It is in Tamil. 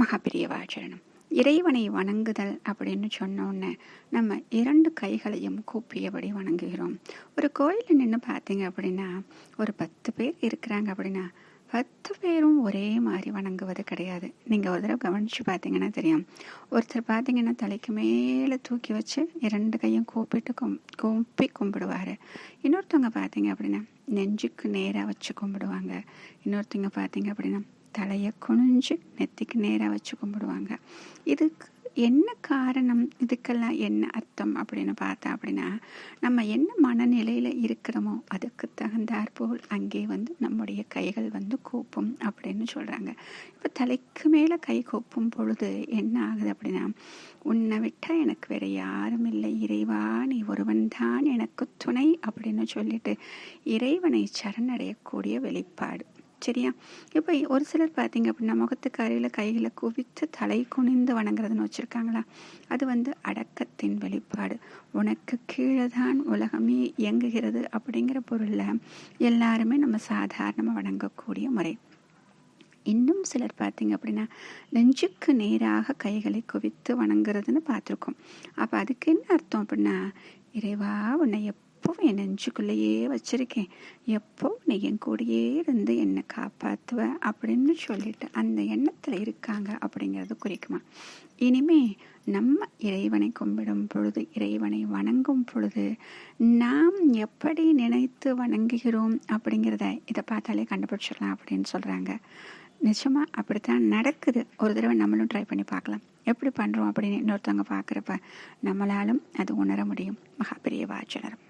மகாபிரியவாச்சரணம் இறைவனை வணங்குதல் அப்படின்னு சொன்னோன்னே நம்ம இரண்டு கைகளையும் கூப்பியபடி வணங்குகிறோம். ஒரு கோயிலில் நின்று பார்த்தீங்க அப்படின்னா ஒரு பத்து பேர் இருக்கிறாங்க அப்படின்னா பத்து பேரும் ஒரே மாதிரி வணங்குவது கிடையாது. நீங்கள் ஒரு தடவை கவனித்து பார்த்தீங்கன்னா தெரியும். ஒருத்தர் பார்த்தீங்கன்னா தலைக்கு மேலே தூக்கி வச்சு இரண்டு கையும் கூப்பிட்டு கும் கூப்பி கும்பிடுவார். இன்னொருத்தவங்க பார்த்தீங்க அப்படின்னா நெஞ்சுக்கு நேராக வச்சு கும்பிடுவாங்க. இன்னொருத்தவங்க பார்த்தீங்க அப்படின்னா தலையை குனிஞ்சு நெத்திக்கு நேராக வச்சு கும்பிடுவாங்க. இதுக்கு என்ன காரணம்? இதுக்கெல்லாம் என்ன அர்த்தம் அப்படின்னு பார்த்தா அப்படின்னா நம்ம என்ன மனநிலையில் இருக்கிறோமோ அதுக்கு தகுந்தாற்போல் அங்கே வந்து நம்முடைய கைகள் வந்து கூப்பும் அப்படின்னு சொல்கிறாங்க இப்போ தலைக்கு மேலே கை கூப்பும் பொழுது என்ன ஆகுது அப்படின்னா உன்னை விட்டால் எனக்கு வேற யாரும் இல்லை. இறைவா நீ ஒருவன் தான் எனக்கு துணை அப்படின்னு சொல்லிட்டு இறைவனை சரணடையக்கூடிய வெளிப்பாடு. சரியா? இப்போ ஒரு சிலர் பார்த்தீங்க அப்படின்னா முகத்துக்கு அருகில் கைகளை குவித்து தலை குனிந்து வணங்குறதுன்னு வச்சுருக்காங்களா? அது வந்து அடக்கத்தின் வெளிப்பாடு. உனக்கு கீழே தான் உலகமே இயங்குகிறது அப்படிங்கிற பொருளில் எல்லாருமே நம்ம சாதாரணமாக வணங்கக்கூடிய முறை. இன்னும் சிலர் பார்த்தீங்க அப்படின்னா நெஞ்சுக்கு நேராக கைகளை குவித்து வணங்குறதுன்னு பார்த்துருக்கோம். அப்போ அதுக்கு என்ன அர்த்தம் அப்படின்னா இறைவா உன்னை எப்பவும் என் நெஞ்சுக்குள்ளேயே வச்சிருக்கேன். எப்போ நீ என் கூடயே இருந்து என்னை காப்பாற்றுவ அப்படின்னு சொல்லிட்டு அந்த எண்ணத்தில் இருக்காங்க அப்படிங்கிறது குறிக்குமா? இனிமே நம்ம இறைவனை கும்பிடும் பொழுது இறைவனை வணங்கும் பொழுது நாம் எப்படி நினைத்து வணங்குகிறோம் அப்படிங்கிறத இதை பார்த்தாலே கண்டுபிடிச்சிடலாம் அப்படின்னு சொல்கிறாங்க நிஜமாக அப்படித்தான் நடக்குது. ஒரு தடவை நம்மளும் ட்ரை பண்ணி பார்க்கலாம். எப்படி பண்ணுறோம் அப்படின்னு இன்னொருத்தவங்க பார்க்குறப்ப நம்மளாலும் அது உணர முடியும். மகாபெரிய வாச்சனரும்